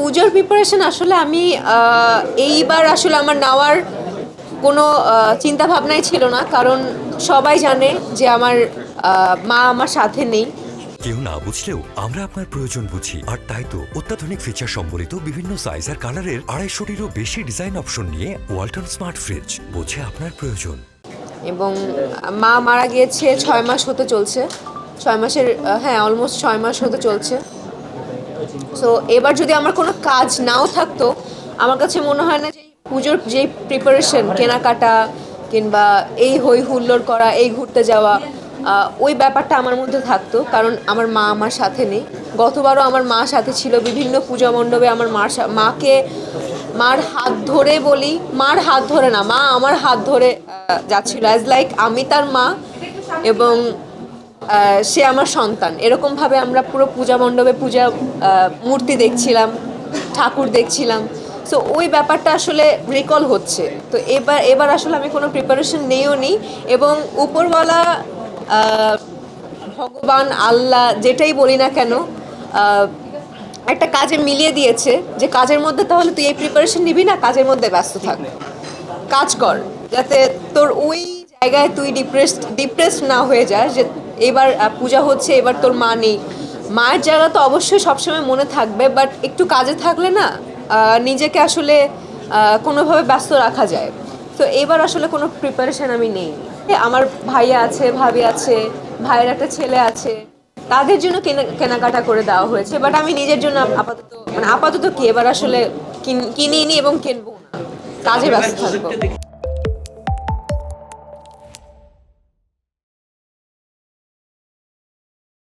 পুজোর প্রিপারেশন আসলে আমি এইবার আসলে আমার নেওয়ার কোনো চিন্তা ভাবনাই ছিল না। কারণ সবাই জানে যে আমার মা আমার সাথে নেই। কেউ না বুঝলেও আমরা আপনার প্রয়োজন বুঝি। আর তাই তো অত্যাধুনিক ফিচার সম্বলিত বিভিন্ন সাইজ আর কালারের আড়াইশোটিরও বেশি ডিজাইন অপশন নিয়ে ওয়ালটন স্মার্ট ফ্রিজ বোঝে আপনার প্রয়োজন। এবং মা মারা গিয়েছে ছয় মাস হতে চলছে। ছয় মাসের হ্যাঁ অলমোস্ট ছয় মাস হতে চলছে। সো এবার যদি আমার কোনো কাজ নাও থাকতো, আমার কাছে মনে হয় না যে পুজোর যে প্রিপারেশন কেনাকাটা কিংবা এই হই হুল্লোড় করা, এই ঘুরতে যাওয়া ওই ব্যাপারটা আমার মধ্যে থাকতো। কারণ আমার মা আমার সাথে নেই। গতবারও আমার মা সাথে ছিল। বিভিন্ন পূজা মণ্ডপে আমার মার মাকে মার হাত ধরে বলি, মার হাত ধরে না, মা আমার হাত ধরে যাচ্ছিল। অ্যাজ লাইক আমি তার মা এবং সে আমার সন্তান। এরকমভাবে আমরা পুরো পূজা মণ্ডপে পূজা মূর্তি দেখছিলাম ঠাকুর দেখছিলাম। সো ওই ব্যাপারটা আসলে রিকল হচ্ছে। তো এবার এবার আসলে আমি কোনো প্রিপারেশন নেইও নি এবং উপরওয়ালা ভগবান আল্লাহ যেটাই বলি না কেন একটা কাজে মিলিয়ে দিয়েছে যে কাজের মধ্যে তাহলে তুই এই প্রিপারেশন নিবি না কাজের মধ্যে ব্যস্ত থাক। কাজ কর যাতে তোর ওই জায়গায় তুই ডিপ্রেস ডিপ্রেস না হয়ে যাস যে এবার পূজা হচ্ছে, এবার তোর মা নেই। মায়ের জায়গা তো অবশ্যই সবসময় মনে থাকবে বাট একটু কাজে থাকলে না নিজেকে আসলে কোনোভাবে ব্যস্ত রাখা যায়। তো এবার আসলে কোনো প্রিপারেশন আমি নেই। আমার ভাইয়া আছে, ভাবি আছে, ভাইয়ের একটা ছেলে আছে। তাদের জন্য কেনা, কেনাকাটা করে দেওয়া হয়েছে বাট আমি নিজের জন্য আপাতত মানে আপাতত কি? এবার আসলে কিন- কিনিনি এবং কিনবো না। কাজে ব্যস্ত থাকব।